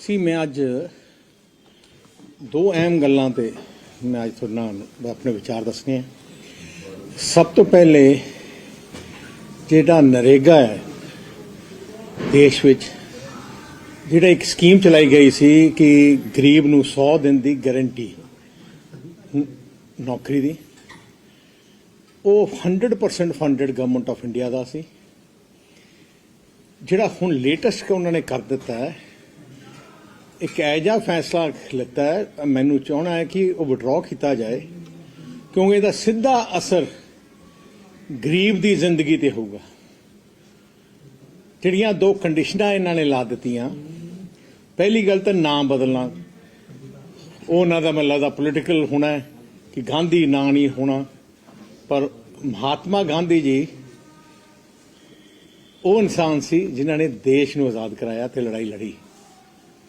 ਸੀ, ਮੈਂ ਅੱਜ ਦੋ ਅਹਿਮ ਗੱਲਾਂ ਤੇ ਮੈਂ ਅੱਜ ਤੁਹਾਡੇ ਨਾਲ ਆਪਣੇ ਵਿਚਾਰ ਦੱਸਣੇ ਆ। ਸਭ ਤੋਂ ਪਹਿਲੇ ਜਿਹੜਾ ਨਰੇਗਾ ਹੈ, ਦੇਸ਼ ਵਿੱਚ ਜਿਹੜਾ ਇੱਕ ਸਕੀਮ ਚਲਾਈ ਗਈ ਸੀ ਕਿ ਗਰੀਬ ਨੂੰ 100 ਦਿਨ ਦੀ ਗਾਰੰਟੀ ਨੌਕਰੀ ਦੀ, ਉਹ 100% ਫੰਡਡ ਗਵਰਨਮੈਂਟ ਆਫ ਇੰਡੀਆ ਦਾ ਸੀ। ਜਿਹੜਾ ਹੁਣ ਲੇਟੈਸਟ ਉਹਨਾਂ ਨੇ ਕਰ ਦਿੱਤਾ ਹੈ, ਇੱਕ ਐਜਾ ਫੈਸਲਾ ਲਿੱਤਾ ਹੈ, ਮੈਨੂੰ ਚਾਹਣਾ ਹੈ ਕਿ ਉਹ ਵਿਡਰਾਅ ਕੀਤਾ ਜਾਏ, ਕਿਉਂਕਿ ਇਹਦਾ ਸਿੱਧਾ ਅਸਰ ਗਰੀਬ ਦੀ ਜ਼ਿੰਦਗੀ ਤੇ ਹੋਊਗਾ। ਜਿਹੜੀਆਂ ਦੋ ਕੰਡੀਸ਼ਨਾਂ ਇਹਨਾਂ ਨੇ ਲਾ ਦਿੱਤੀਆਂ, ਪਹਿਲੀ ਗੱਲ ਤਾਂ ਨਾਮ ਬਦਲਣਾ, ਉਹ ਉਹਨਾਂ ਦਾ ਮੈਨੂੰ ਲੱਗਦਾ ਪੋਲੀਟੀਕਲ ਹੋਣਾ ਕਿ ਗਾਂਧੀ ਨਾਂ ਨਹੀਂ ਹੋਣਾ, ਪਰ ਮਹਾਤਮਾ ਗਾਂਧੀ ਜੀ ਉਹ ਇਨਸਾਨ ਸੀ ਜਿਨ੍ਹਾਂ ਨੇ ਦੇਸ਼ ਨੂੰ ਆਜ਼ਾਦ ਕਰਾਇਆ ਤੇ ਲੜਾਈ ਲੜੀ।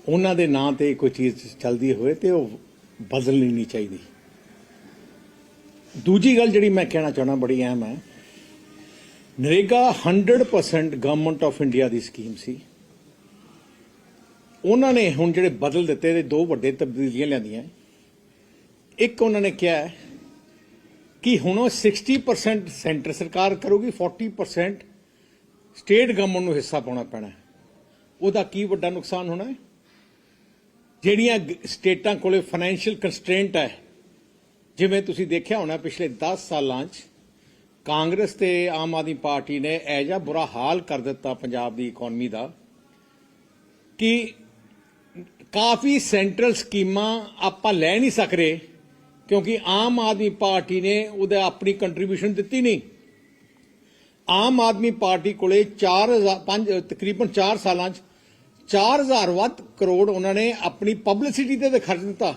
ਉਹਨਾਂ ਦੇ ਨਾਂ ਤੇ ਕੋਈ ਚੀਜ਼ ਚੱਲਦੀ ਹੋਵੇ ਤੇ ਉਹ ਬਦਲਣੀ ਨਹੀਂ ਚਾਹੀਦੀ। ਦੂਜੀ ਗੱਲ ਜਿਹੜੀ ਮੈਂ ਕਹਿਣਾ ਚਾਹਣਾ ਬੜੀ ਅਹਿਮ ਹੈ, ਨਰੇਗਾ 100% ਗਵਰਨਮੈਂਟ ਆਫ ਇੰਡੀਆ ਦੀ ਸਕੀਮ ਸੀ। ਉਹਨਾਂ ਨੇ ਹੁਣ ਜਿਹੜੇ ਬਦਲ ਦਿੱਤੇ ਤੇ ਦੋ ਵੱਡੇ ਤਬਦੀਲੀਆਂ ਲਿਆਂਦੀਆਂ। ਇੱਕ ਉਹਨਾਂ ਨੇ ਕਿਹਾ ਕਿ ਹੁਣ ਉਹ 60% ਸੈਂਟਰ ਸਰਕਾਰ ਕਰੂਗੀ 40% ਸਟੇਟ ਗਵਰਨਮੈਂਟ ਨੂੰ ਹਿੱਸਾ ਪਾਉਣਾ ਪੈਣਾ ਉਹਦਾ ਕੀ ਵੱਡਾ ਨੁਕਸਾਨ ਹੋਣਾ ਹੈ? ਜਿਹੜੀਆਂ ਸਟੇਟਾਂ ਕੋਲੇ ਫਾਈਨੈਂਸ਼ੀਅਲ ਕੰਸਟ੍ਰੇਂਟ ਹੈ, ਜਿਵੇਂ ਤੁਸੀਂ ਦੇਖਿਆ ਹੋਣਾ ਪਿਛਲੇ 10 ਸਾਲਾਂ 'ਚ, ਕਾਂਗਰਸ ਤੇ ਆਮ ਆਦਮੀ ਪਾਰਟੀ ਨੇ ਐਜਾ ਬੁਰਾ ਹਾਲ ਕਰ ਦਿੱਤਾ ਪੰਜਾਬ ਦੀ ਇਕਨੋਮੀ ਦਾ, ਕਿ ਕਾਫੀ ਸੈਂਟਰਲ ਸਕੀਮਾਂ ਆਪਾਂ ਲੈ ਨਹੀਂ ਸਕਦੇ, ਕਿਉਂਕਿ ਆਮ ਆਦਮੀ ਪਾਰਟੀ ਨੇ ਉਹਦਾ ਆਪਣੀ ਕੰਟਰੀਬਿਊਸ਼ਨ ਦਿੱਤੀ ਨਹੀਂ। ਆਮ ਆਦਮੀ ਪਾਰਟੀ ਕੋਲੇ 4000 ਪੰਜ, ਤਕਰੀਬਨ 4 ਸਾਲਾਂ 'ਚ 4000 ਵੱਧ ਕਰੋੜ ਉਹਨਾਂ ਨੇ ਆਪਣੀ ਪਬਲਿਸਿਟੀ ਤੇ ਤਾਂ ਖਰਚ ਦਿੱਤਾ।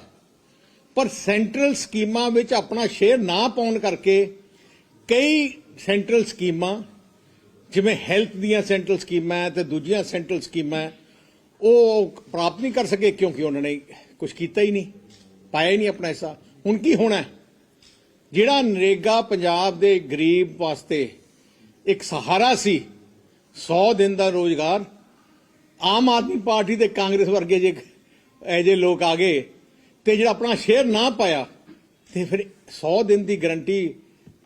ਪਰ ਸੈਂਟਰਲ ਸਕੀਮਾਂ ਵਿੱਚ ਆਪਣਾ ਸ਼ੇਅਰ ਨਾ ਪਾਉਣ ਕਰਕੇ ਕਈ ਸੈਂਟਰਲ ਸਕੀਮਾਂ, ਜਿਵੇਂ ਹੈਲਥ ਦੀਆਂ ਸੈਂਟਰਲ ਸਕੀਮਾਂ ਹੈ ਤੇ ਦੂਜੀਆਂ ਸੈਂਟਰਲ ਸਕੀਮਾਂ, ਉਹ ਪ੍ਰਾਪਤ ਨਹੀਂ ਕਰ ਸਕੇ ਕਿਉਂਕਿ ਉਹਨਾਂ ਨੇ ਕੁਝ ਕੀਤਾ ਹੀ ਨਹੀਂ, ਪਾਇਆ ਹੀ ਨਹੀਂ ਆਪਣਾ ਹਿੱਸਾ। ਹੁਣ ਕੀ ਹੋਣਾ? ਜਿਹੜਾ ਨਰੇਗਾ ਪੰਜਾਬ ਦੇ ਗਰੀਬ ਵਾਸਤੇ ਇੱਕ ਸਹਾਰਾ ਸੀ। 100 ਦਿਨ ਦਾ ਰੋਜ਼ਗਾਰ। ਆਮ ਆਦਮੀ ਪਾਰਟੀ ਤੇ ਕਾਂਗਰਸ ਵਰਗੇ ਜੇ ਐਜੇ ਲੋਕ ਆ ਗਏ ਤੇ ਜਿਹੜਾ ਆਪਣਾ ਸ਼ੇਅਰ ਨਾ ਪਾਇਆ, ਤੇ ਫਿਰ 100 ਦਿਨ ਦੀ ਗਰੰਟੀ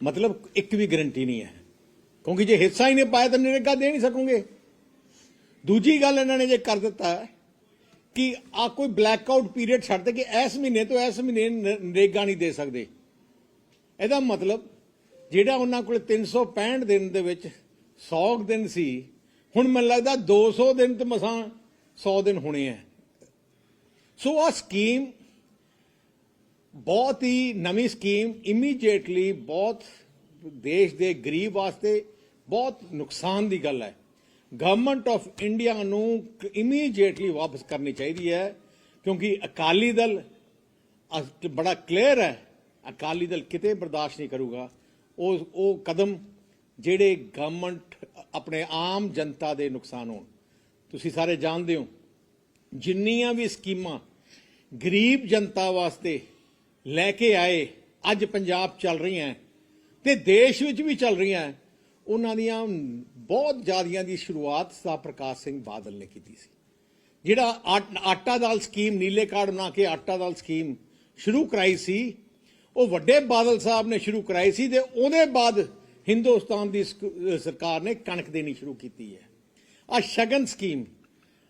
ਮਤਲਬ ਇੱਕ ਵੀ ਗਰੰਟੀ ਨਹੀਂ ਹੈ। ਕਿਉਂਕਿ ਜੇ ਹਿੱਸਾ ਹੀ ਨਹੀਂ ਪਾਇਆ ਤਾਂ ਨਰੇਗਾ ਦੇ ਨਹੀਂ ਸਕੋਗੇ। ਦੂਜੀ ਗੱਲ ਇਹਨਾਂ ਨੇ ਜੇ ਕਰ ਦਿੱਤਾ ਕਿ ਆ ਕੋਈ ਬਲੈਕ ਆਊਟ ਪੀਰੀਅਡ ਛੱਡ ਦੇ ਕਿ ਇਸ ਮਹੀਨੇ ਤੋਂ ਇਸ ਮਹੀਨੇ ਨਰੇਗਾ ਨਹੀਂ ਦੇ ਸਕਦੇ। ਇਹਦਾ ਮਤਲਬ ਜਿਹੜਾ ਉਹਨਾਂ ਕੋਲ 365 ਦਿਨ ਦੇ ਵਿੱਚ 100 ਦਿਨ ਸੀ, ਹੁਣ ਮੈਨੂੰ ਲੱਗਦਾ 200 ਦਿਨ ਤੇ ਮਸਾਂ 100 ਦਿਨ ਹੋਣੇ ਆ ਸੋ ਆ ਸਕੀਮ ਬਹੁਤ ਹੀ ਨਵੀਂ ਸਕੀਮ ਇਮੀਡੀਏਟਲੀ ਬਹੁਤ ਦੇਸ਼ ਦੇ ਗਰੀਬ ਵਾਸਤੇ ਬਹੁਤ ਨੁਕਸਾਨ ਦੀ ਗੱਲ ਹੈ ਗਵਰਨਮੈਂਟ ਆਫ ਇੰਡੀਆ ਨੂੰ ਇਮੀਡੀਏਟਲੀ ਵਾਪਸ ਕਰਨੀ ਚਾਹੀਦੀ ਹੈ ਕਿਉਂਕਿ ਅਕਾਲੀ ਦਲ ਬੜਾ ਕਲੀਅਰ ਹੈ ਅਕਾਲੀ ਦਲ ਕਿਤੇ ਬਰਦਾਸ਼ਤ ਨਹੀਂ ਕਰੂਗਾ। ਉਹ ਉਹ ਕਦਮ ਜਿਹੜੇ ਗਵਰਨਮੈਂਟ ਆਪਣੇ ਆਮ ਜਨਤਾ ਦੇ ਨੁਕਸਾਨ ਹੋਣ। ਤੁਸੀਂ ਸਾਰੇ ਜਾਣਦੇ ਹੋ, ਜਿੰਨੀਆਂ ਵੀ ਸਕੀਮਾਂ ਗਰੀਬ ਜਨਤਾ ਵਾਸਤੇ ਲੈ ਕੇ ਆਏ, ਅੱਜ ਪੰਜਾਬ ਚੱਲ ਰਹੀਆਂ ਤੇ ਦੇਸ਼ ਵਿੱਚ ਵੀ ਚੱਲ ਰਹੀਆਂ ਉਹਨਾਂ ਦੀਆਂ ਬਹੁਤ ਜ਼ਿਆਦੀਆਂ ਦੀ ਸ਼ੁਰੂਆਤ ਸਾ ਪ੍ਰਕਾਸ਼ ਸਿੰਘ ਬਾਦਲ ਨੇ ਕੀਤੀ ਸੀ। ਜਿਹੜਾ ਆਟ- ਆਟਾ ਦਾਲ ਸਕੀਮ, ਨੀਲੇ ਕਾਰਡ ਬਣਾ ਕੇ ਆਟਾ ਦਾਲ ਸਕੀਮ ਸ਼ੁਰੂ ਕਰਾਈ ਸੀ ਉਹ ਵੱਡੇ ਬਾਦਲ ਸਾਹਿਬ ਨੇ ਸ਼ੁਰੂ ਕਰਾਈ ਸੀ ਤੇ ਉਹਦੇ ਬਾਅਦ ਹਿੰਦੁਸਤਾਨ ਦੀ ਸਕ- ਸਰਕਾਰ ਨੇ ਕਣਕ ਦੇਣੀ ਸ਼ੁਰੂ ਕੀਤੀ ਹੈ। ਆ ਸ਼ਗਨ ਸਕੀਮ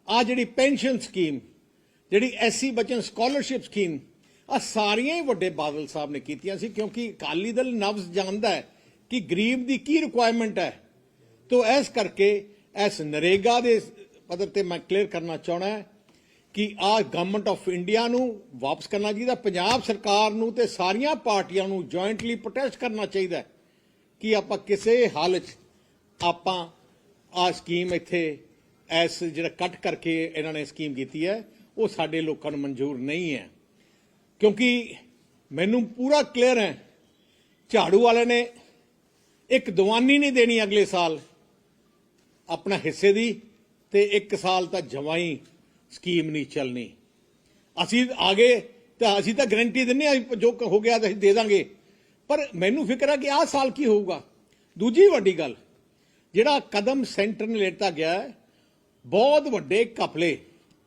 ਆ ਜਿਹੜੀ ਪੈਨਸ਼ਨ ਸਕੀਮ, ਜਿਹੜੀ ਐਸਸੀ ਬਚਨ ਸਕਾਲਰਸ਼ਿਪ ਸਕੀਮ ਆ ਸਾਰੀਆਂ ਹੀ ਵੱਡੇ ਬਾਦਲ ਸਾਹਿਬ ਨੇ ਕੀਤੀਆਂ ਸੀ ਕਿਉਂਕਿ ਅਕਾਲੀ ਦਲ ਨਵਜ਼ ਜਾਣਦਾ ਹੈ ਕਿ ਗਰੀਬ ਦੀ ਕੀ ਰਿਕੁਆਇਰਮੈਂਟ ਹੈ। ਤੋ ਇਸ ਕਰਕੇ ਇਸ ਨਰੇਗਾ ਦੇ ਪੱਧਰ ਤੇ ਮੈਂ ਕਲੀਅਰ ਕਰਨਾ ਚਾਹਣਾ ਕਿ ਆ ਗਵਰਨਮੈਂਟ ਆਫ ਇੰਡੀਆ ਨੂੰ ਵਾਪਸ ਕਰਨਾ ਚਾਹੀਦਾ, ਪੰਜਾਬ ਸਰਕਾਰ ਨੂੰ ਤੇ ਸਾਰੀਆਂ ਪਾਰਟੀਆਂ ਨੂੰ ਜੁਆਇੰਟਲੀ ਪ੍ਰੋਟੈਸਟ ਕਰਨਾ ਚਾਹੀਦਾ ਕਿ ਆਪਾਂ ਕਿਸੇ ਹਾਲਤ 'ਚ ਆਪਾਂ ਆ ਸਕੀਮ ਇੱਥੇ ਐਸ ਜਿਹੜਾ ਕੱਟ ਕਰਕੇ ਇਹਨਾਂ ਨੇ ਸਕੀਮ ਕੀਤੀ ਹੈ, ਉਹ ਸਾਡੇ ਲੋਕਾਂ ਨੂੰ ਮਨਜ਼ੂਰ ਨਹੀਂ ਹੈ। ਕਿਉਂਕਿ ਮੈਨੂੰ ਪੂਰਾ ਕਲੀਅਰ ਹੈ, ਝਾੜੂ ਵਾਲੇ ਨੇ ਇੱਕ ਦੀਵਾਨੀ ਨਹੀਂ ਦੇਣੀ ਅਗਲੇ ਸਾਲ, ਆਪਣਾ ਹਿੱਸੇ ਦੀ ਤੇ ਇੱਕ ਸਾਲ ਤਾਂ ਜਮਾਈ ਸਕੀਮ ਨਹੀਂ ਚੱਲਣੀ। ਅਸੀਂ ਆਗੇ ਤਾਂ ਅਸੀਂ ਤਾਂ ਗਾਰੰਟੀ ਦਿੰਨੇ ਆ, ਜੋ ਹੋ ਗਿਆ ਤਾਂ ਅਸੀਂ ਦੇ ਦਾਂਗੇ। ਪਰ ਮੈਨੂੰ ਫਿਕਰ ਹੈ ਕਿ ਆਹ ਸਾਲ ਕੀ ਹੋਊਗਾ? ਦੂਜੀ ਵੱਡੀ ਗੱਲ, ਜਿਹੜਾ ਕਦਮ ਸੈਂਟਰ ਨੇ ਲੈਤਾ ਗਿਆ ਬਹੁਤ ਵੱਡੇ ਕਪਲੇ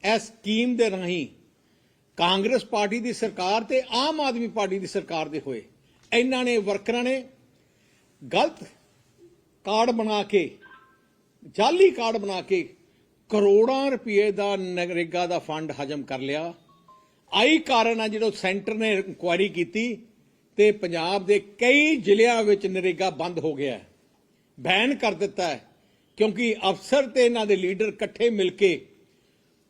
ਇਸ ਸਕੀਮ ਦੇ ਰਾਹੀਂ ਕਾਂਗਰਸ ਪਾਰਟੀ ਦੀ ਸਰਕਾਰ ਤੇ ਆਮ ਆਦਮੀ ਪਾਰਟੀ ਦੀ ਸਰਕਾਰ ਦੇ ਹੋਏ। ਇਹਨਾਂ ਨੇ ਵਰਕਰਾਂ ਨੇ ਗਲਤ ਕਾਰਡ ਬਣਾ ਕੇ, ਜਾਲੀ ਕਾਰਡ ਬਣਾ ਕੇ ਕਰੋੜਾਂ ਰੁਪਏ ਦਾ ਨਗਰੇਗਾ ਦਾ ਫੰਡ ਹਜਮ ਕਰ ਲਿਆ। ਆਈ ਕਾਰਨ ਆ ਜਦੋਂ ਸੈਂਟਰ ਨੇ ਇਨਕੁਆਇਰੀ ਕੀਤੀ ਤੇ ਪੰਜਾਬ ਦੇ ਕਈ ਜ਼ਿਲ੍ਹਿਆਂ ਵਿੱਚ ਨਰੇਗਾ ਬੰਦ ਹੋ ਗਿਆ ਹੈ। ਬੈਨ ਕਰ ਦਿੱਤਾ ਹੈ, ਕਿਉਂਕਿ ਅਫਸਰ ਤੇ ਇਹਨਾਂ ਦੇ ਲੀਡਰ ਇਕੱਠੇ ਮਿਲ ਕੇ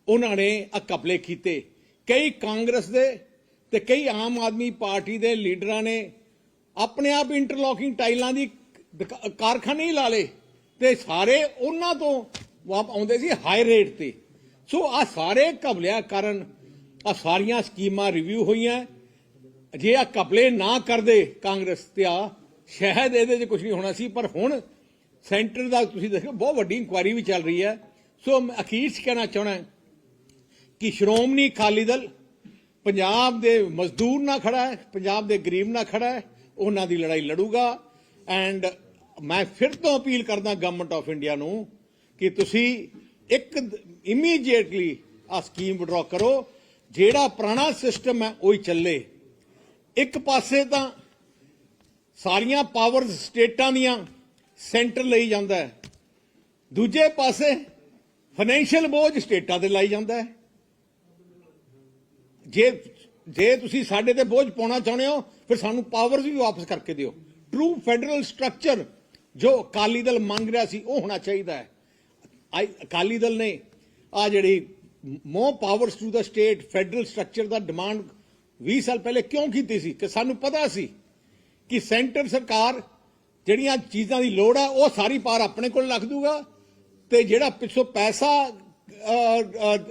ਉਹਨਾਂ ਨੇ ਆ ਕਪਲੇ ਕੀਤੇ। ਕਈ ਕਾਂਗਰਸ ਦੇ ਤੇ ਕਈ ਆਮ ਆਦਮੀ ਪਾਰਟੀ ਦੇ ਲੀਡਰਾਂ ਨੇ ਆਪਣੇ ਆਪ ਇੰਟਰਲੋਕਿੰਗ ਟਾਈਲਾਂ ਦੀ ਕਾਰਖਾਨੇ ਹੀ ਲਾ ਲਏ ਤੇ ਸਾਰੇ ਉਹਨਾਂ ਤੋਂ ਵਾਪ ਆਉਂਦੇ ਸੀ ਹਾਈ ਰੇਟ ਤੇ। ਸੋ ਆ ਸਾਰੇ ਕਬਲਿਆਂ ਕਾਰਨ ਆ ਸਾਰੀਆਂ ਸਕੀਮਾਂ ਰਿਵਿਊ ਹੋਈਆਂ। ਜੇ ਆ ਕਪਲੇ ਨਾ ਕਰਦੇ ਕਾਂਗਰਸ ਤੇ ਆ ਸ਼ਾਇਦ ਇਹਦੇ 'ਚ ਕੁਝ ਨਹੀਂ ਹੋਣਾ ਸੀ, ਪਰ ਹੁਣ ਸੈਂਟਰ ਦਾ ਤੁਸੀਂ ਦੇਖੋ, ਬਹੁਤ ਵੱਡੀ ਇਨਕੁਆਇਰੀ ਵੀ ਚੱਲ ਰਹੀ ਹੈ। ਸੋ ਮੈਂ ਅਖੀਰ 'ਚ ਕਹਿਣਾ ਚਾਹਣਾ ਕਿ ਸ਼੍ਰੋਮਣੀ ਅਕਾਲੀ ਦਲ ਪੰਜਾਬ ਦੇ ਮਜ਼ਦੂਰ ਨਾਲ ਖੜਾ ਹੈ, ਪੰਜਾਬ ਦੇ ਗਰੀਬ ਨਾਲ ਖੜਾ ਹੈ, ਉਹਨਾਂ ਦੀ ਲੜਾਈ ਲੜੂਗਾ। ਐਂਡ ਮੈਂ ਫਿਰ ਤੋਂ ਅਪੀਲ ਕਰਦਾ ਗਵਰਨਮੈਂਟ ਆਫ ਇੰਡੀਆ ਨੂੰ ਕਿ ਤੁਸੀਂ ਇੱਕ ਇਮੀਡੀਏਟਲੀ ਆ ਸਕੀਮ ਵਿਡਰਾ ਕਰੋ, ਜਿਹੜਾ ਪੁਰਾਣਾ ਸਿਸਟਮ ਹੈ, ਉਹੀ ਚੱਲੇ। ਇੱਕ ਪਾਸੇ ਤਾਂ ਸਾਰੀਆਂ ਪਾਵਰਸ ਸਟੇਟਾਂ ਦੀਆਂ ਸੈਂਟਰ ਲਈ ਜਾਂਦਾ ਹੈ। ਦੂਜੇ ਪਾਸੇ ਫਾਈਨੈਂਸ਼ੀਅਲ ਬੋਝ ਸਟੇਟਾਂ ਤੇ ਲਾਈ ਜਾਂਦਾ ਹੈ। ਜੇ ਜੇ ਤੁਸੀਂ ਸਾਡੇ ਤੇ ਬੋਝ ਪਾਉਣਾ ਚਾਹੁੰਦੇ ਹੋ, ਫਿਰ ਸਾਨੂੰ ਪਾਵਰਸ ਵੀ ਵਾਪਸ ਕਰਕੇ ਦਿਓ। ਟਰੂ ਫੈਡਰਲ ਸਟਰਕਚਰ ਜੋ ਅਕਾਲੀ ਦਲ ਮੰਗ ਰਿਹਾ ਸੀ, ਉਹ ਹੋਣਾ ਚਾਹੀਦਾ ਹੈ। ਅਕਾਲੀ ਦਲ ਨੇ ਆ ਜਿਹੜੀ more powers to the state federal structure the demand 20 ਸਾਲ ਪਹਿਲੇ ਕਿਉਂ ਕੀਤੀ ਸੀ? ਕਿ ਸਾਨੂੰ ਪਤਾ ਸੀ ਕਿ ਸੈਂਟਰ ਸਰਕਾਰ ਜਿਹੜੀਆਂ ਚੀਜ਼ਾਂ ਦੀ ਲੋੜ ਆ, ਉਹ ਸਾਰੀ ਪਾਰ ਆਪਣੇ ਕੋਲ ਰੱਖ ਦੂਗਾ ਤੇ ਜਿਹੜਾ ਪਿੱਛੋਂ ਪੈਸਾ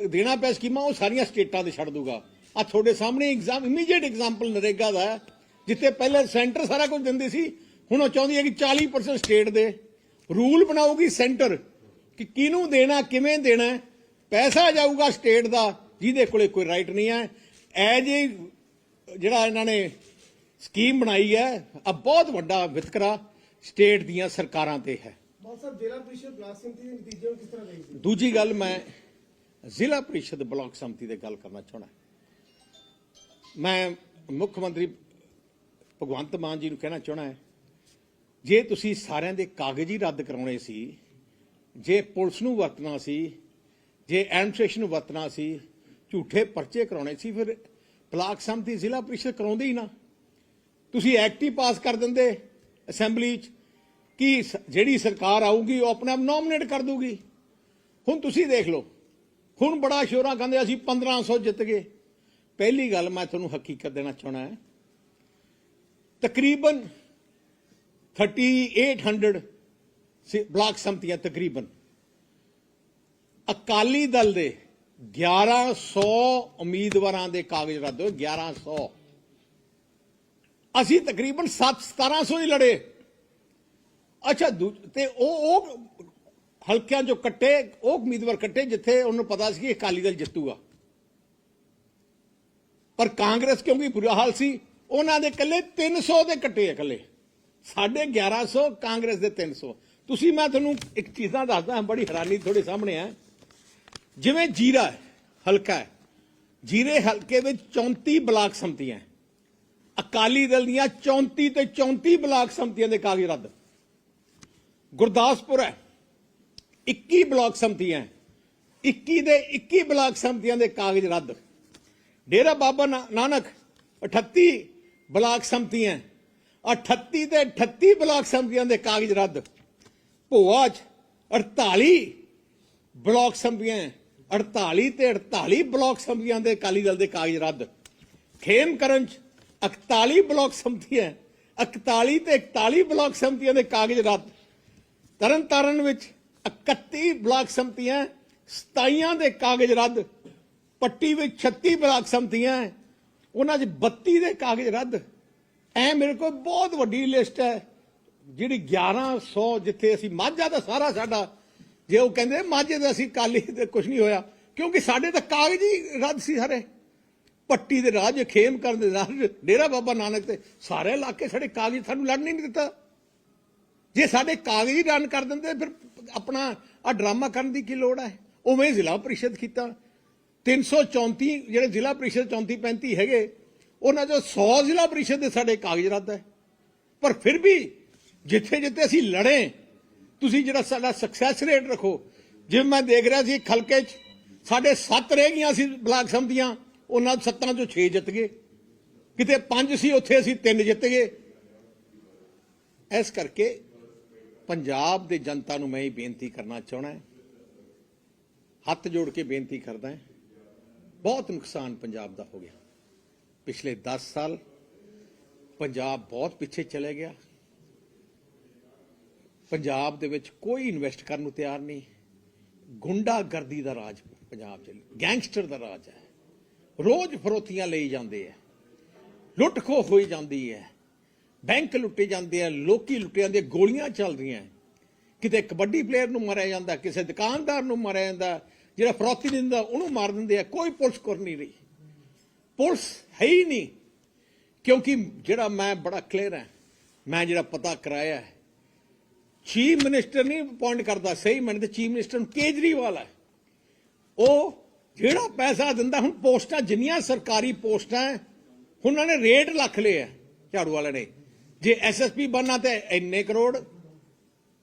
ਦੇਣਾ ਪਿਆ ਸਕੀਮਾਂ, ਉਹ ਸਾਰੀਆਂ ਸਟੇਟਾਂ ਤੇ ਛੱਡ ਦੂਗਾ। ਆ ਤੁਹਾਡੇ ਸਾਹਮਣੇ ਐਗਜ਼ਾਮ ਇਮੀਡੀਏਟ ਐਗਜ਼ਾਮਪਲ ਨਰੇਗਾ ਦਾ ਜਿੱਥੇ ਪਹਿਲੇ ਸੈਂਟਰ ਸਾਰਾ ਕੁਝ ਦਿੰਦੀ ਸੀ, ਹੁਣ ਉਹ ਚਾਹੁੰਦੀ ਹੈ ਕਿ 40% ਸਟੇਟ ਦੇ। ਰੂਲ ਬਣਾਉਗੀ ਸੈਂਟਰ ਕਿ ਕਿਹਨੂੰ ਦੇਣਾ ਕਿਵੇਂ ਦੇਣਾ। ਪੈਸਾ ਜਾਊਗਾ ਸਟੇਟ ਦਾ ਜਿਹਦੇ ਕੋਲੇ ਕੋਈ ਰਾਈਟ ਨਹੀਂ ਹੈ। ਐ ਜੇ ਜਿਹੜਾ ਇਹਨਾਂ ਨੇ ਸਕੀਮ ਬਣਾਈ ਹੈ ਆ ਬਹੁਤ ਵੱਡਾ ਵਿਤਕਰਾ ਸਟੇਟ ਦੀਆਂ ਸਰਕਾਰਾਂ ਤੇ ਹੈ। ਬਾਲ ਸਾਹਿਬ ਜ਼ਿਲ੍ਹਾ ਪ੍ਰੀਸ਼ਦ ਬਲਾਕ ਸਮਿਤੀ ਦੇ ਨਤੀਜੇ ਨੂੰ ਕਿਸ ਤਰ੍ਹਾਂ ਦੇਖਦੇ ਦੂਜੀ ਗੱਲ ਮੈਂ ਜ਼ਿਲ੍ਹਾ ਪ੍ਰੀਸ਼ਦ ਬਲਾਕ ਸੰਮਤੀ ਦੇ ਗੱਲ ਕਰਨਾ ਚਾਹਣਾ ਮੈਂ ਮੁੱਖ ਮੰਤਰੀ ਭਗਵੰਤ ਮਾਨ ਜੀ ਨੂੰ ਕਹਿਣਾ ਚਾਹਣਾ ਹੈ ਜੇ ਤੁਸੀਂ ਸਾਰਿਆਂ ਦੇ ਕਾਗਜ਼ ਹੀ ਰੱਦ ਕਰਾਉਣੇ ਸੀ ਜੇ ਪੁਲਿਸ ਨੂੰ ਵਰਤਣਾ ਸੀ, ਜੇ ਐਡਮਿਨਿਸਟ੍ਰੇਸ਼ਨ ਨੂੰ ਵਰਤਣਾ ਸੀ, ਝੂਠੇ ਪਰਚੇ ਕਰਾਉਣੇ ਸੀ, ਫਿਰ ਬਲਾਕ ਸੰਮਤੀ ਜ਼ਿਲ੍ਹਾ ਪ੍ਰੀਸ਼ਦ ਕਰਾਉਂਦੇ ਹੀ ਨਾ। ਤੁਸੀਂ ਐਕਟ ਹੀ ਪਾਸ ਕਰ ਦਿੰਦੇ ਅਸੈਂਬਲੀ 'ਚ, ਕਿ ਜਿਹੜੀ ਸਰਕਾਰ ਆਊਗੀ, ਉਹ ਆਪਣੇ ਆਪ ਨੋਮੀਨੇਟ ਕਰ ਦੂਗੀ ਹੁਣ ਤੁਸੀਂ ਦੇਖ ਲਓ, ਹੁਣ ਬੜਾ ਸ਼ੋਰਾ ਕਹਿੰਦੇ ਅਸੀਂ 1500 ਜਿੱਤ ਗਏ। ਪਹਿਲੀ ਗੱਲ ਮੈਂ ਤੁਹਾਨੂੰ ਹਕੀਕਤ ਦੇਣਾ ਚਾਹਣਾ ਹੈ, ਤਕਰੀਬਨ 3800 ਸੇ- ਬਲਾਕ ਸੰਮਤੀਆਂ ਤਕਰੀਬਨ ਅਕਾਲੀ ਦਲ ਦੇ 1100 ਉਮੀਦਵਾਰਾਂ ਦੇ ਕਾਗਜ਼ ਰੱਦ ਹੋਏ 1100 ਅਸੀਂ ਤਕਰੀਬਨ 7 1700 ਹੀ ਲੜੇ। ਅੱਛਾ ਤੇ ਉਹ ਉਹ ਹਲਕਿਆਂ ਚੋਂ ਕੱਟੇ, ਉਹ ਉਮੀਦਵਾਰ ਕੱਟੇ ਜਿੱਥੇ ਉਹਨੂੰ ਪਤਾ ਸੀ ਕਿ ਅਕਾਲੀ ਦਲ ਜਿੱਤੂਗਾ। ਪਰ ਕਾਂਗਰਸ ਕਿਉਂਕਿ ਬੁਰਾ ਹਾਲ ਸੀ? ਉਹਨਾਂ ਦੇ ਇਕੱਲੇ 300 ਦੇ ਕੱਟੇ ਆ ਇਕੱਲੇ। ਸਾਡੇ 1100 ਕਾਂਗਰਸ ਦੇ 300 ਤੁਸੀਂ, ਮੈਂ ਤੁਹਾਨੂੰ ਇੱਕ ਚੀਜ਼ਾਂ ਦੱਸਦਾ ਬੜੀ ਹੈਰਾਨੀ ਤੁਹਾਡੇ ਸਾਹਮਣੇ ਹੈ। ਜਿਵੇਂ ਜੀਰਾ ਹਲਕਾ ਹੈ, ਜੀਰੇ ਹਲਕੇ ਵਿੱਚ 34 ਬਲਾਕ ਸੰਮਤੀਆਂ ਅਕਾਲੀ ਦਲ ਦੀਆਂ 34 ਤੇ 34 ਬਲਾਕ ਸੰਮਤੀਆਂ ਦੇ ਕਾਗਜ਼ ਰੱਦ। ਗੁਰਦਾਸਪੁਰ ਹੈ 21 ਬਲਾਕ ਸੰਮਤੀਆਂ ਹੈ। 21 ਦੇ 21 ਬਲਾਕ ਸੰਮਤੀਆਂ ਦੇ ਕਾਗਜ਼ ਰੱਦ। ਡੇਰਾ ਬਾਬਾ ਨਾਨਕ 38 ਬਲਾਕ ਸੰਮਤੀਆਂ 38 ਤੇ 38 ਬਲਾਕ ਸੰਮਤੀਆਂ ਦੇ ਕਾਗਜ਼ ਰੱਦ। ਭੋਆ 'ਚ 48 ਬਲਾਕ ਸੰਮਤੀਆਂ 48 ਤੇ 48 ਬਲਾਕ ਸੰਮਤੀਆਂ ਦੇ ਅਕਾਲੀ ਦਲ ਦੇ ਕਾਗਜ਼ ਰੱਦ। ਖੇਮ ਕਰਨ 'ਚ 41 ਬਲਾਕ ਸੰਮਤੀਆਂ 41 ਤੇ 41 ਬਲਾਕ ਸੰਮਤੀਆਂ ਦੇ ਕਾਗਜ਼ ਰੱਦ। ਤਰਨਤਾਰਨ ਵਿੱਚ 31 ਬਲਾਕ ਸੰਮਤੀਆਂ 27 ਦੇ ਕਾਗਜ਼ ਰੱਦ। ਪੱਟੀ ਵਿੱਚ 36 ਬਲਾਕ ਸੰਮਤੀਆਂ ਉਹਨਾਂ 'ਚ 32 ਦੇ ਕਾਗਜ਼ ਰੱਦ। ਐ ਮੇਰੇ ਕੋਲ ਬਹੁਤ ਵੱਡੀ ਲਿਸਟ ਹੈ। ਜਿਹੜੀ 1100 ਜਿੱਥੇ ਅਸੀਂ, ਮਾਝਾ ਦਾ ਸਾਰਾ ਸਾਡਾ, ਜੇ ਉਹ ਕਹਿੰਦੇ ਮਾਝੇ ਦਾ ਅਸੀਂ ਕਾਲੀ ਤੇ ਕੁਝ ਨਹੀਂ ਹੋਇਆ, ਕਿਉਂਕਿ ਸਾਡੇ ਤਾਂ ਕਾਗਜ਼ ਹੀ ਰੱਦ ਸੀ ਸਾਰੇ। ਪੱਟੀ ਦੇ ਰਾਜ, ਖੇਮ ਕਰਨ ਦੇ ਰਾਜ, ਡੇਰਾ ਬਾਬਾ ਨਾਨਕ ਤੇ ਸਾਰੇ ਇਲਾਕੇ ਸਾਡੇ ਕਾਗਜ਼ ਸਾਨੂੰ ਲੜਨ ਹੀ ਨਹੀਂ ਦਿੱਤਾ। ਜੇ ਸਾਡੇ ਕਾਗਜ਼ ਹੀ ਰਨ ਕਰ ਦਿੰਦੇ, ਫਿਰ ਆਪਣਾ ਆ ਡਰਾਮਾ ਕਰਨ ਦੀ ਕੀ ਲੋੜ ਹੈ ਉਵੇਂ ਜ਼ਿਲ੍ਹਾ ਪ੍ਰੀਸ਼ਦ ਕੀਤਾ। 334 ਜਿਹੜੇ ਜ਼ਿਲ੍ਹਾ ਪ੍ਰੀਸ਼ਦ 34 35 ਹੈਗੇ, ਉਹਨਾਂ ਚੋਂ 100 ਜ਼ਿਲ੍ਹਾ ਪ੍ਰੀਸ਼ਦ ਦੇ ਸਾਡੇ ਕਾਗਜ਼ ਰੱਦ ਹੈ ਪਰ ਫਿਰ ਵੀ ਜਿੱਥੇ ਜਿੱਥੇ ਅਸੀਂ ਲੜੇ, ਤੁਸੀਂ ਜਿਹੜਾ ਸਾਡਾ ਸਕਸੈਸ ਰੇਟ ਰੱਖੋ। ਜਿਵੇਂ ਮੈਂ ਦੇਖ ਰਿਹਾ ਸੀ ਖਲਕੇ 'ਚ, ਸਾਡੇ 7 ਰਹਿ ਗਈਆਂ ਸੀ ਬਲਾਕ ਸੰਮਤੀਆਂ ਉਹਨਾਂ ਸੱਤਾਂ ਚੋਂ 6 ਜਿੱਤ ਗਏ। ਕਿਤੇ 5 ਸੀ, ਉੱਥੇ ਅਸੀਂ 3 ਜਿੱਤ ਗਏ। ਇਸ ਕਰਕੇ ਪੰਜਾਬ ਦੇ ਜਨਤਾ ਨੂੰ ਮੈਂ ਇਹ ਬੇਨਤੀ ਕਰਨਾ ਚਾਹਣਾ ਹੱਥ ਜੋੜ ਕੇ ਬੇਨਤੀ ਕਰਦਾ ਹਾਂ। ਬਹੁਤ ਨੁਕਸਾਨ ਪੰਜਾਬ ਦਾ ਹੋ ਗਿਆ। ਪਿਛਲੇ 10 ਸਾਲ ਪੰਜਾਬ ਬਹੁਤ ਪਿੱਛੇ ਚਲੇ ਗਿਆ। ਪੰਜਾਬ ਦੇ ਵਿੱਚ ਕੋਈ ਇਨਵੈਸਟ ਕਰਨ ਨੂੰ ਤਿਆਰ ਨਹੀਂ। ਗੁੰਡਾਗਰਦੀ ਦਾ ਰਾਜ ਪੰਜਾਬ 'ਚ, ਗੈਂਗਸਟਰ ਦਾ ਰਾਜ ਹੈ। ਰੋਜ਼ ਫਰੋਤੀਆਂ ਲਈ ਜਾਂਦੇ ਹੈ ਲੁੱਟ ਖੋਹ ਹੋਈ ਜਾਂਦੀ ਹੈ। ਬੈਂਕ ਲੁੱਟੇ ਜਾਂਦੇ ਆ, ਲੋਕੀ ਲੁੱਟੇ ਜਾਂਦੇ ਗੋਲੀਆਂ ਚੱਲ ਰਹੀਆਂ ਕਿਤੇ ਕਬੱਡੀ ਪਲੇਅਰ ਨੂੰ ਮਾਰਿਆ ਜਾਂਦਾ, ਕਿਸੇ ਦੁਕਾਨਦਾਰ ਨੂੰ ਮਾਰਿਆ ਜਾਂਦਾ, ਜਿਹੜਾ ਫਰੋਤੀ ਦਿੰਦਾ, ਉਹਨੂੰ ਮਾਰ ਦਿੰਦੇ ਆ। ਕੋਈ ਪੁਲਿਸ ਕਰ ਨਹੀਂ ਰਹੀ। ਪੁਲਿਸ ਹੈ ਹੀ ਨਹੀਂ। ਕਿਉਂਕਿ ਜਿਹੜਾ ਮੈਂ ਬੜਾ ਕਲੀਅਰ ਹੈ, ਮੈਂ ਜਿਹੜਾ ਪਤਾ ਕਰਾਇਆ ਹੈ ਚੀਫ ਮਿਨਿਸਟਰ ਨਹੀਂ ਅਪਾਇੰਟ ਕਰਦਾ ਸਹੀ ਮੈਨੂੰ ਤੇ ਚੀਫ ਮਿਨਿਸਟਰ ਕੇਜਰੀਵਾਲ ਹੈ। ਉਹ ਜਿਹੜਾ ਪੈਸਾ ਦਿੰਦਾ ਹੁਣ ਪੋਸਟਾਂ ਜਿੰਨੀਆਂ ਸਰਕਾਰੀ ਪੋਸਟਾਂ ਹੈ, ਉਹਨਾਂ ਨੇ ਰੇਟ ਲੱਖ ਲਏ ਆ ਝਾੜੂ ਵਾਲਿਆਂ ਨੇ। ਜੇ ਐਸਐਸਪੀ ਬਣਨਾ ਤੇ ਇੰਨੇ ਕਰੋੜ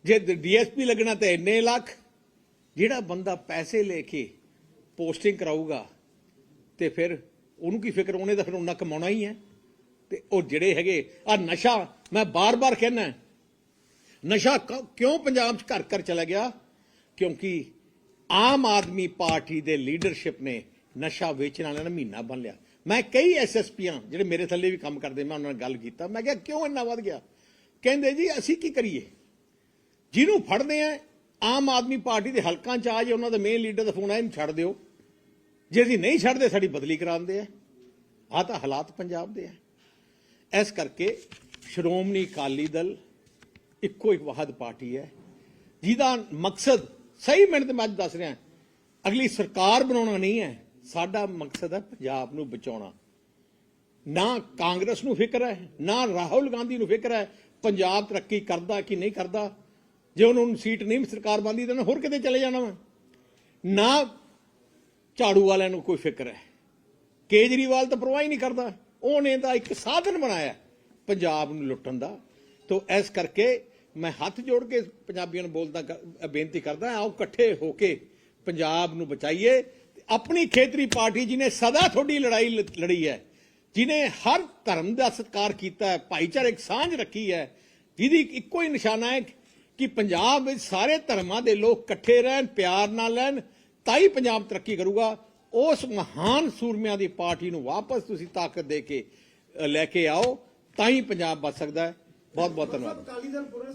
ਜੇ ਡੀਐਸਪੀ ਲੱਗਣਾ ਤੇ ਇੰਨੇ ਲੱਖ। ਜਿਹੜਾ ਬੰਦਾ ਪੈਸੇ ਲੈ ਕੇ ਪੋਸਟਿੰਗ ਕਰਾਊਗਾ ਤੇ ਫਿਰ ਉਹਨੂੰ ਕੀ ਫਿਕਰ ਉਹਨੇ ਤਾਂ ਫਿਰ ਉਹਨਾਂ ਕਮਾਉਣਾ ਹੀ ਹੈ। ਤੇ ਉਹ ਜਿਹੜੇ ਹੈਗੇ ਆ ਨਸ਼ਾ ਮੈਂ ਬਾਰ-ਬਾਰ ਕਹਿੰਦਾ ਨਸ਼ਾ ਕਿਉਂ ਪੰਜਾਬ 'ਚ ਘਰ ਘਰ ਚਲਾ ਗਿਆ? ਕਿਉਂਕਿ ਆਮ ਆਦਮੀ ਪਾਰਟੀ ਦੇ ਲੀਡਰਸ਼ਿਪ ਨੇ ਨਸ਼ਾ ਵੇਚਣ ਵਾਲਿਆਂ ਦਾ ਮਹੀਨਾ ਬਣ ਲਿਆ। ਮੈਂ ਕਈ ਐਸਐਸਪੀਆਂ ਜਿਹੜੇ ਮੇਰੇ ਥੱਲੇ ਵੀ ਕੰਮ ਕਰਦੇ, ਮੈਂ ਉਹਨਾਂ ਨਾਲ ਗੱਲ ਕੀਤਾ। ਮੈਂ ਕਿਹਾ, ਕਿਉਂ ਇੰਨਾ ਵੱਧ ਗਿਆ? ਕਹਿੰਦੇ, ਜੀ, ਅਸੀਂ ਕੀ ਕਰੀਏ? ਜਿਹਨੂੰ ਫੜਦੇ ਆ, ਆਮ ਆਦਮੀ ਪਾਰਟੀ ਦੇ ਹਲਕਾਂ ਚ ਆ ਜੇ, ਉਹਨਾਂ ਦਾ ਮੇਨ ਲੀਡਰ ਦਾ ਫੋਨ ਆਇਆ, ਇਹਨੂੰ ਛੱਡ ਦਿਓ। ਜੇ ਅਸੀਂ ਨਹੀਂ ਛੱਡਦੇ, ਸਾਡੀ ਬਦਲੀ ਕਰਾਉਂਦੇ ਆ। ਆ ਤਾਂ ਹਾਲਾਤ ਪੰਜਾਬ ਦੇ ਆ। ਇਸ ਕਰਕੇ ਸ਼੍ਰੋਮਣੀ ਅਕਾਲੀ ਦਲ ਇੱਕੋ ਇੱਕ ਵਾਹਦ ਪਾਰਟੀ ਹੈ, ਜਿਹਦਾ ਮਕਸਦ, ਸਹੀ ਮਿਹਨਤ ਮੈਂ ਅੱਜ ਦੱਸ ਰਿਹਾ, ਅਗਲੀ ਸਰਕਾਰ ਬਣਾਉਣਾ ਨਹੀਂ ਹੈ, ਸਾਡਾ ਮਕਸਦ ਹੈ ਪੰਜਾਬ ਨੂੰ ਬਚਾਉਣਾ। ਨਾ ਕਾਂਗਰਸ ਨੂੰ ਫਿਕਰ ਹੈ, ਨਾ ਰਾਹੁਲ ਗਾਂਧੀ ਨੂੰ ਫਿਕਰ ਹੈ, ਪੰਜਾਬ ਤਰੱਕੀ ਕਰਦਾ ਕਿ ਨਹੀਂ ਕਰਦਾ, ਜੇ ਉਹਨਾਂ ਨੂੰ ਸੀਟ ਨਹੀਂ ਸਰਕਾਰ ਬੰਦੀ ਤਾਂ ਉਹਨੇ ਹੋਰ ਕਿਤੇ ਚਲੇ ਜਾਣਾ ਵਾ। ਨਾ ਝਾੜੂ ਵਾਲਿਆਂ ਨੂੰ ਕੋਈ ਫਿਕਰ ਹੈ, ਕੇਜਰੀਵਾਲ ਤਾਂ ਪਰਵਾਹ ਹੀ ਨਹੀਂ ਕਰਦਾ, ਉਹਨੇ ਤਾਂ ਇੱਕ ਸਾਧਨ ਬਣਾਇਆ, ਪੰਜਾਬ ਨੂੰ ਲੁੱਟਣ ਦਾ। ਤੋਂ ਇਸ ਕਰਕੇ ਮੈਂ ਹੱਥ ਜੋੜ ਕੇ ਪੰਜਾਬੀਆਂ ਨੂੰ ਬੋਲਦਾ ਬੇਨਤੀ ਕਰਦਾ ਆਓ ਇਕੱਠੇ ਹੋ ਕੇ ਪੰਜਾਬ ਨੂੰ ਬਚਾਈਏ। ਆਪਣੀ ਖੇਤਰੀ ਪਾਰਟੀ ਜਿਹਨੇ ਸਦਾ ਤੁਹਾਡੀ ਲੜਾਈ ਲ- ਲੜੀ ਹੈ ਜਿਨੇ ਹਰ ਧਰਮ ਦਾ ਸਤਿਕਾਰ ਕੀਤਾ ਹੈ, ਭਾਈਚਾਰਕ ਸਾਂਝ ਰੱਖੀ ਹੈ, ਜਿਹਦੀ ਇੱਕੋ ਹੀ ਨਿਸ਼ਾਨਾ ਹੈ ਕਿ ਪੰਜਾਬ ਵਿੱਚ ਸਾਰੇ ਧਰਮਾਂ ਦੇ ਲੋਕ ਇਕੱਠੇ ਰਹਿਣ, ਪਿਆਰ ਨਾਲ ਰਹਿਣ, ਤਾਂ ਹੀ ਪੰਜਾਬ ਤਰੱਕੀ ਕਰੂਗਾ। ਉਸ ਮਹਾਨ ਸੂਰਮਿਆਂ ਦੀ ਪਾਰਟੀ ਨੂੰ ਵਾਪਸ ਤੁਸੀਂ ਤਾਕਤ ਦੇ ਕੇ ਲੈ ਕੇ ਆਓ, ਤਾਂ ਹੀ ਪੰਜਾਬ ਬਚ ਸਕਦਾ ਹੈ। ਬਹੁਤ ਬਹੁਤ ਧੰਨਵਾਦ। ਅਕਾਲੀ ਦਲ ਪੁਨਰ